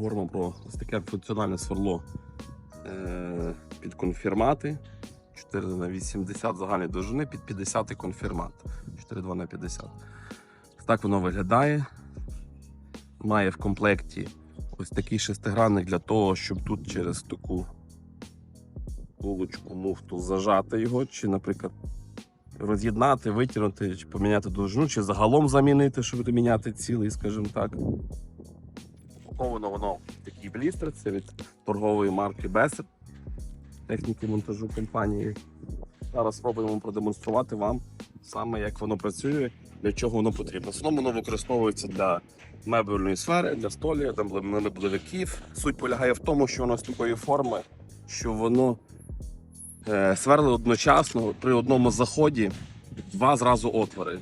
Поговоримо про ось таке функціональне сверло е, під конфірмати. 4 на 80 загальної довжини під 50 конфірмат. 4,2 на 50. Так воно виглядає. Має в комплекті ось такий шестигранник для того, щоб тут через таку булочку муфту зажати його, чи, наприклад, роз'єднати, витягнути, чи поміняти довжину, чи загалом замінити, щоб міняти цілий, скажімо так. Упаковано воно такий блістер, це від торгової марки Бесер, техніки монтажу компанії. Зараз спробуємо продемонструвати вам саме, як воно працює, для чого воно потрібно. В основному воно використовується для мебельної сфери, для столі, для меблевиків. Суть полягає в тому, що воно з такої форми, що воно е, сверлить одночасно при одному заході два зразу отвори.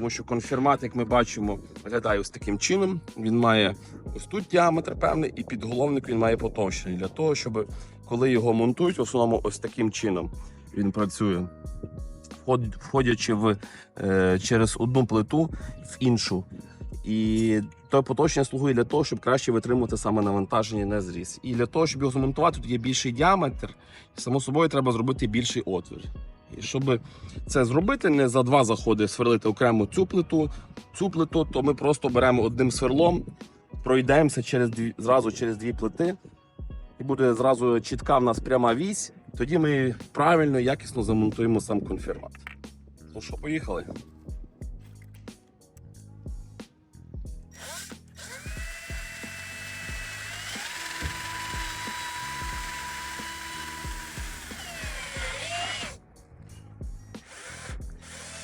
Тому що конфірмат, як ми бачимо, виглядає ось таким чином. Він має ось тут діаметр певний, і підголовник він має потовщений для того, щоб коли його монтують, в основному ось таким чином він працює. Входячи в, е, через одну плиту в іншу. І то поточення слугує для того, щоб краще витримувати саме навантаження на зріз. І для того, щоб його змонтувати, тут є більший діаметр, і само собою треба зробити більший отвір. І щоб це зробити, не за два заходи сверлити окремо цю плиту, цю плиту, то ми просто беремо одним сверлом, пройдемося через дві, зразу через дві плити, і буде зразу чітка в нас пряма вісь. Тоді ми правильно, якісно замонтуємо сам конфірмат. Ну що, поїхали?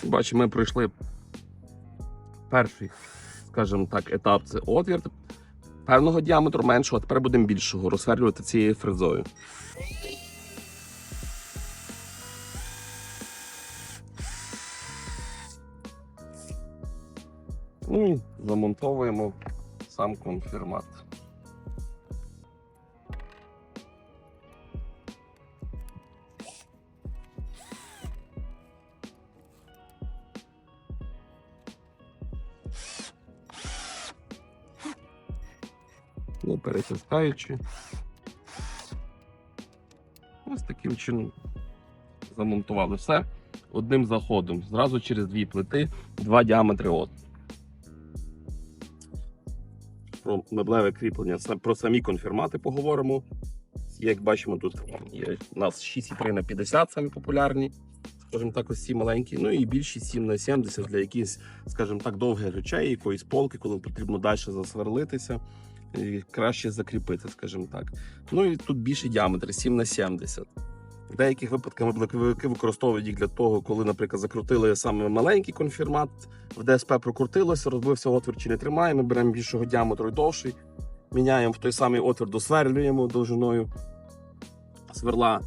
Бачимо, ми пройшли перший, скажімо так, етап це отвір певного діаметру меншого, а тепер будемо більшого розсверлювати цією фрезою. Ну і замонтовуємо сам конфірмат. Не перетискаючи. Ось таким чином замонтували все одним заходом. Зразу через дві плити, два діаметри от. Про меблеве кріплення, про самі конфірмати поговоримо. Як бачимо, тут є у нас 6,3 на 50 самі популярні. Скажімо так, ось ці маленькі. Ну і більші 7 на 70 для якихось, скажімо так, довгих речей, якоїсь полки, коли потрібно далі засверлитися краще закріпити, скажімо так. Ну і тут більший діаметр 7 на 70. В деяких випадках меблевики використовують їх для того, коли, наприклад, закрутили саме маленький конфірмат, в ДСП прокрутилося, розбився отвір чи не тримає. Ми беремо більшого діаметру і довший, міняємо в той самий отвір, досверлюємо довжиною сверла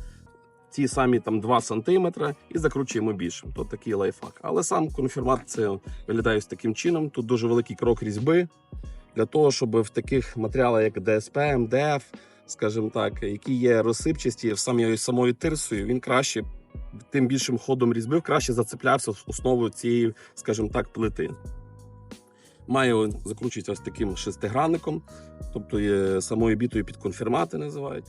ці самі там 2 см і закручуємо більшим. То такий лайфхак. Але сам конфірмат це виглядає таким чином. Тут дуже великий крок різьби для того, щоб в таких матеріалах, як ДСП, МДФ, скажімо так, які є розсипчасті самою самою тирсою, він краще тим більшим ходом різьби краще зацеплявся в основу цієї, скажімо так, плити. Має закручується ось таким шестигранником, тобто є самою бітою під конфірмати називають.